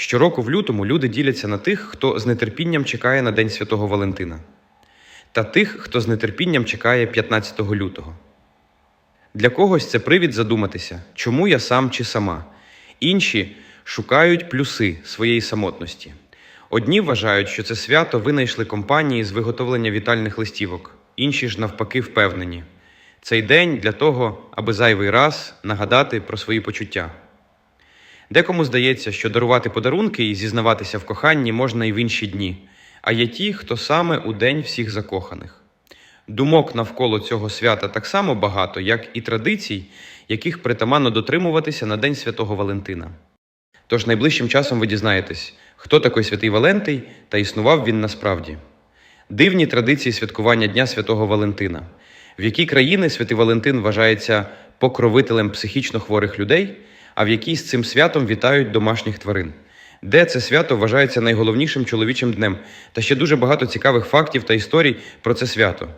Щороку в лютому люди діляться на тих, хто з нетерпінням чекає на День Святого Валентина, та тих, хто з нетерпінням чекає 15 лютого. Для когось це привід задуматися, чому я сам чи сама. Інші шукають плюси своєї самотності. Одні вважають, що це свято винайшли компанії з виготовлення вітальних листівок, інші ж навпаки впевнені. Цей день для того, аби зайвий раз нагадати про свої почуття. Декому здається, що дарувати подарунки і зізнаватися в коханні можна і в інші дні, а є ті, хто саме у день всіх закоханих. Думок навколо цього свята так само багато, як і традицій, яких притаманно дотримуватися на День Святого Валентина. Тож найближчим часом ви дізнаєтесь, хто такий святий Валентий та існував він насправді. Дивні традиції святкування Дня Святого Валентина. В які країни святий Валентин вважається покровителем психічно хворих людей, а в якій з цим святом вітають домашніх тварин. Де це свято вважається найголовнішим чоловічим днем, та ще дуже багато цікавих фактів та історій про це свято.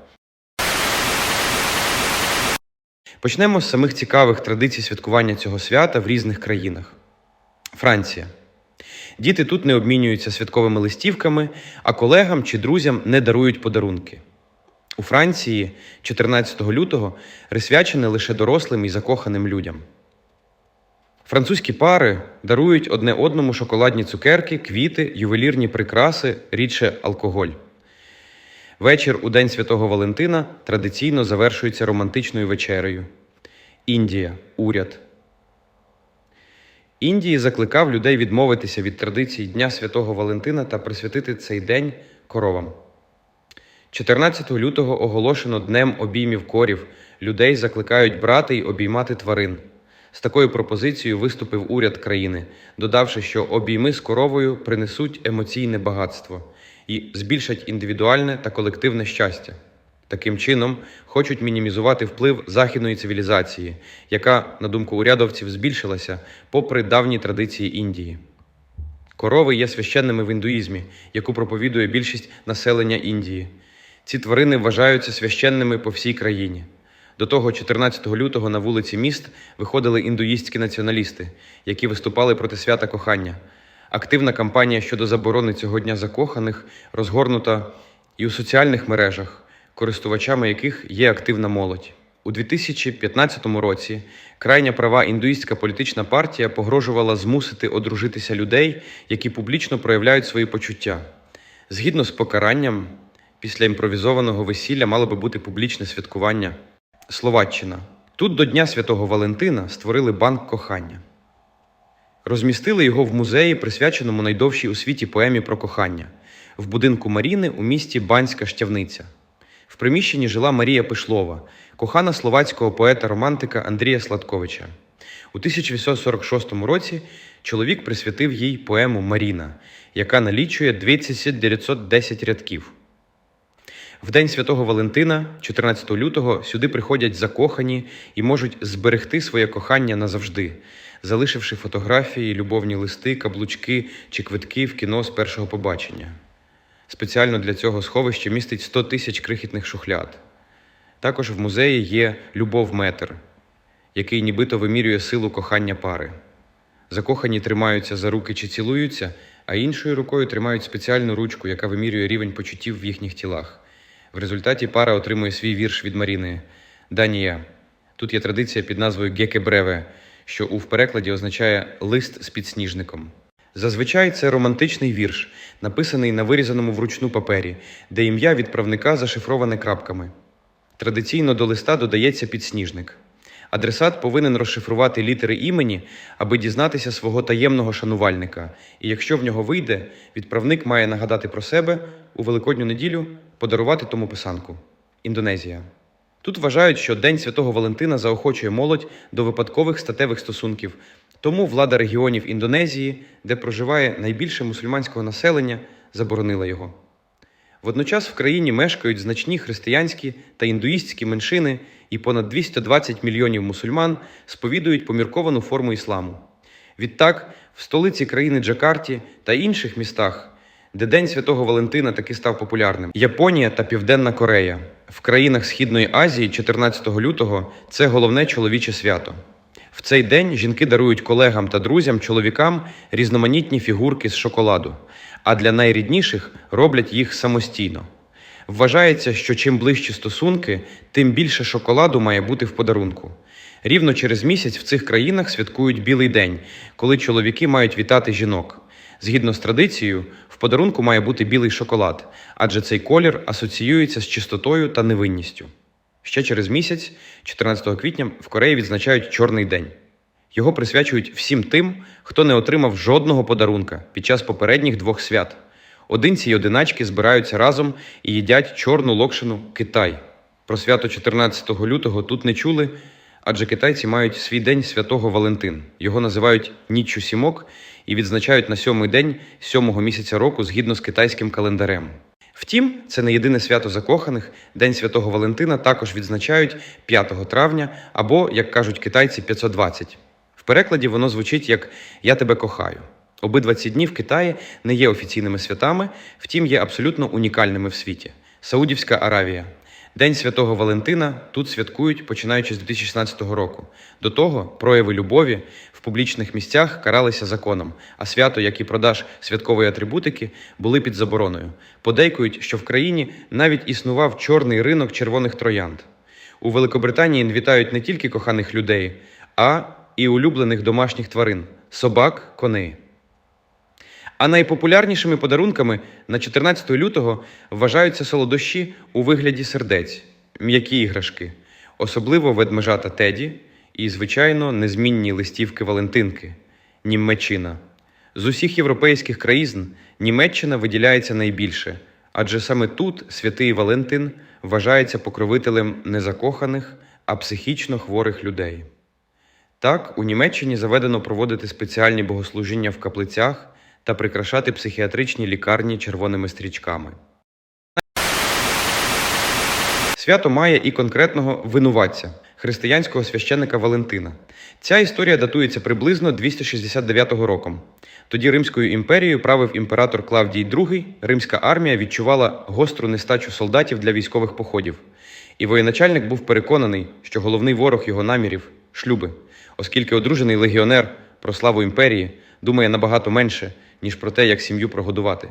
Почнемо з самих цікавих традицій святкування цього свята в різних країнах. Франція. Діти тут не обмінюються святковими листівками, а колегам чи друзям не дарують подарунки. У Франції 14 лютого присвячене лише дорослим і закоханим людям. Французькі пари дарують одне одному шоколадні цукерки, квіти, ювелірні прикраси, рідше алкоголь. Вечір у День Святого Валентина традиційно завершується романтичною вечерею. Індія, уряд. Індії закликав людей відмовитися від традицій Дня Святого Валентина та присвятити цей день коровам. 14 лютого оголошено Днем обіймів корів. Людей закликають брати й обіймати тварин. З такою пропозицією виступив уряд країни, додавши, що обійми з коровою принесуть емоційне багатство і збільшать індивідуальне та колективне щастя. Таким чином, хочуть мінімізувати вплив західної цивілізації, яка, на думку урядовців, збільшилася попри давні традиції Індії. Корови є священними в індуїзмі, яку проповідує більшість населення Індії. Ці тварини вважаються священними по всій країні. До того 14 лютого на вулиці міст виходили індуїстські націоналісти, які виступали проти свята кохання. Активна кампанія щодо заборони цього дня закоханих розгорнута і у соціальних мережах, користувачами яких є активна молодь. У 2015 році крайня права індуїстська політична партія погрожувала змусити одружитися людей, які публічно проявляють свої почуття. Згідно з покаранням, після імпровізованого весілля мало би бути публічне святкування. Словаччина. Тут до Дня Святого Валентина створили банк кохання. Розмістили його в музеї, присвяченому найдовшій у світі поемі про кохання, в будинку Маріни у місті Банська Штявниця. В приміщенні жила Марія Пишлова, кохана словацького поета-романтика Андрія Сладковича. У 1846 році чоловік присвятив їй поему Маріна, яка налічує 2910 рядків. В День Святого Валентина, 14 лютого, сюди приходять закохані і можуть зберегти своє кохання назавжди, залишивши фотографії, любовні листи, каблучки чи квитки в кіно з першого побачення. Спеціально для цього сховище містить 100 тисяч крихітних шухляд. Також в музеї є любов метр, який нібито вимірює силу кохання пари. Закохані тримаються за руки чи цілуються, а іншою рукою тримають спеціальну ручку, яка вимірює рівень почуттів в їхніх тілах. В результаті пара отримує свій вірш від Маріни Данія. Тут є традиція під назвою Гекебреве, що у перекладі означає лист з підсніжником. Зазвичай це романтичний вірш, написаний на вирізаному вручну папері, де ім'я відправника зашифроване крапками. Традиційно до листа додається підсніжник. Адресат повинен розшифрувати літери імені, аби дізнатися свого таємного шанувальника. І якщо в нього вийде, відправник має нагадати про себе у Великодню неділю подарувати тому писанку. Індонезія. Тут вважають, що День Святого Валентина заохочує молодь до випадкових статевих стосунків. Тому влада регіонів Індонезії, де проживає найбільше мусульманського населення, заборонила його. Водночас в країні мешкають значні християнські та індуїстські меншини, і понад 220 мільйонів мусульман сповідують помірковану форму ісламу. Відтак, в столиці країни Джакарті та інших містах, де День Святого Валентина таки став популярним, Японія та Південна Корея. В країнах Східної Азії 14 лютого це головне чоловіче свято. Цей день жінки дарують колегам та друзям, чоловікам різноманітні фігурки з шоколаду, а для найрідніших роблять їх самостійно. Вважається, що чим ближчі стосунки, тим більше шоколаду має бути в подарунку. Рівно через місяць в цих країнах святкують Білий день, коли чоловіки мають вітати жінок. Згідно з традицією, в подарунку має бути білий шоколад, адже цей колір асоціюється з чистотою та невинністю. Ще через місяць, 14 квітня, в Кореї відзначають Чорний день. Його присвячують всім тим, хто не отримав жодного подарунка під час попередніх двох свят. Одинці й одиначки збираються разом і їдять чорну локшину Китай. Про свято 14 лютого тут не чули, адже китайці мають свій день святого Валентин. Його називають Ніччю сімок і відзначають на сьомий день сьомого місяця року згідно з китайським календарем. Втім, це не єдине свято закоханих. День святого Валентина також відзначають 5 травня або, як кажуть китайці, 520. В перекладі воно звучить як Я тебе кохаю. Обидва ці дні в Китаї не є офіційними святами, втім є абсолютно унікальними в світі. Саудівська Аравія. День святого Валентина тут святкують починаючи з 2016 року. До того прояви любові в публічних місцях каралися законом, а свято, як і продаж святкової атрибутики, були під забороною. Подейкують, що в країні навіть існував чорний ринок червоних троянд. У Великобританії вітають не тільки коханих людей, а і улюблених домашніх тварин собак, коней. А найпопулярнішими подарунками на 14 лютого вважаються солодощі у вигляді сердець, м'які іграшки, особливо ведмежата Теді і, звичайно, незмінні листівки Валентинки Німеччина. З усіх європейських країн Німеччина виділяється найбільше, адже саме тут святий Валентин вважається покровителем не закоханих, а психічно хворих людей. Так, у Німеччині заведено проводити спеціальні богослужіння в каплицях та прикрашати психіатричні лікарні червоними стрічками. Свято має і конкретного винуватця християнського священника Валентина. Ця історія датується приблизно 269 роком. Тоді Римською імперією правив імператор Клавдій II, римська армія відчувала гостру нестачу солдатів для військових походів. І воєначальник був переконаний, що головний ворог його намірів шлюби, оскільки одружений легіонер про славу імперії думає набагато менше, ніж про те, як сім'ю прогодувати.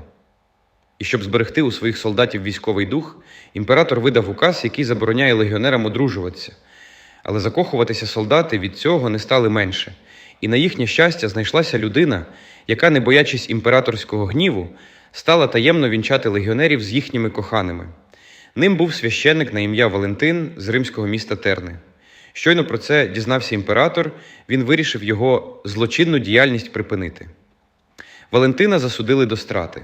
І щоб зберегти у своїх солдатів військовий дух, імператор видав указ, який забороняє легіонерам одружуватися. Але закохуватися солдати від цього не стали менше. І на їхнє щастя знайшлася людина, яка, не боячись імператорського гніву, стала таємно вінчати легіонерів з їхніми коханими. Ним був священник на ім'я Валентин з римського міста Терни. Щойно про це дізнався імператор, він вирішив його злочинну діяльність припинити. Валентина засудили до страти.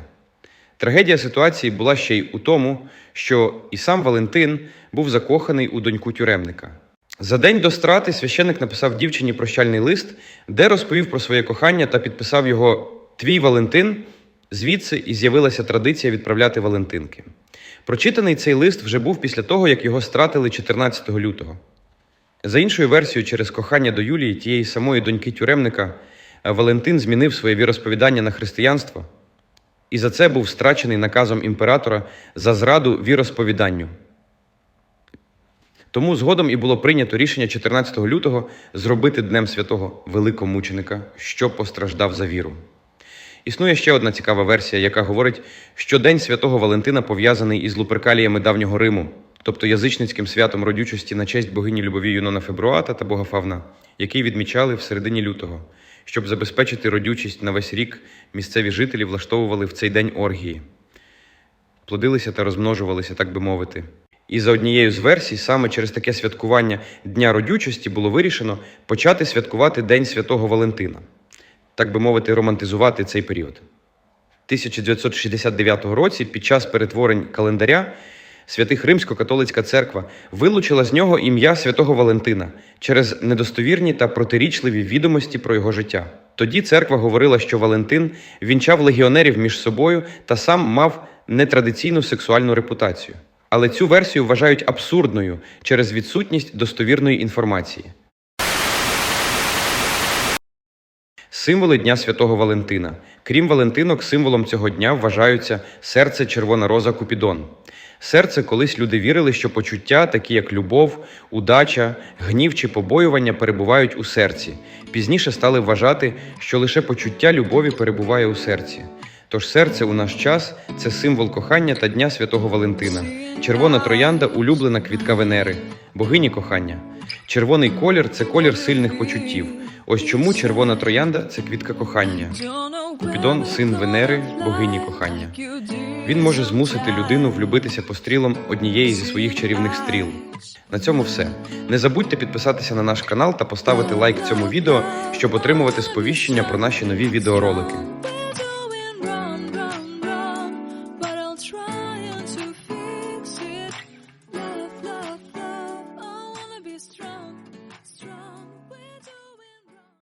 Трагедія ситуації була ще й у тому, що і сам Валентин був закоханий у доньку тюремника. За день до страти священник написав дівчині прощальний лист, де розповів про своє кохання та підписав його Твій Валентин. Звідси і з'явилася традиція відправляти Валентинки. Прочитаний цей лист вже був після того, як його стратили 14 лютого. За іншою версією, через кохання до Юлії, тієї самої доньки тюремника, Валентин змінив своє віросповідання на християнство, і за це був страчений наказом імператора за зраду віросповіданню. Тому згодом і було прийнято рішення 14 лютого зробити Днем святого великомученика, що постраждав за віру. Існує ще одна цікава версія, яка говорить, що День святого Валентина пов'язаний із луперкаліями давнього Риму, тобто язичницьким святом родючості на честь богині любові Юнона Фебруата та бога Фавна, який відмічали в середині лютого. Щоб забезпечити родючість на весь рік, місцеві жителі влаштовували в цей день оргії, плодилися та розмножувалися, так би мовити. І за однією з версій, саме через таке святкування Дня родючості було вирішено почати святкувати День Святого Валентина, так би мовити, романтизувати цей період. 1969 році, під час перетворень календаря, святих Римсько-католицька церква вилучила з нього ім'я святого Валентина через недостовірні та протирічливі відомості про його життя. Тоді церква говорила, що Валентин вінчав легіонерів між собою та сам мав нетрадиційну сексуальну репутацію. Але цю версію вважають абсурдною через відсутність достовірної інформації. Символи Дня Святого Валентина. Крім Валентинок, символом цього дня вважаються серце Червона Роза Купідон. Серце колись люди вірили, що почуття, такі як любов, удача, гнів чи побоювання, перебувають у серці. Пізніше стали вважати, що лише почуття любові перебуває у серці. Тож серце у наш час це символ кохання та Дня Святого Валентина. Червона троянда улюблена квітка Венери, богині кохання. Червоний колір це колір сильних почуттів. Ось чому червона троянда це квітка кохання. Купідон син Венери, богині кохання. Він може змусити людину влюбитися пострілом однієї зі своїх чарівних стріл. На цьому все. Не забудьте підписатися на наш канал та поставити лайк цьому відео, щоб отримувати сповіщення про наші нові відеоролики.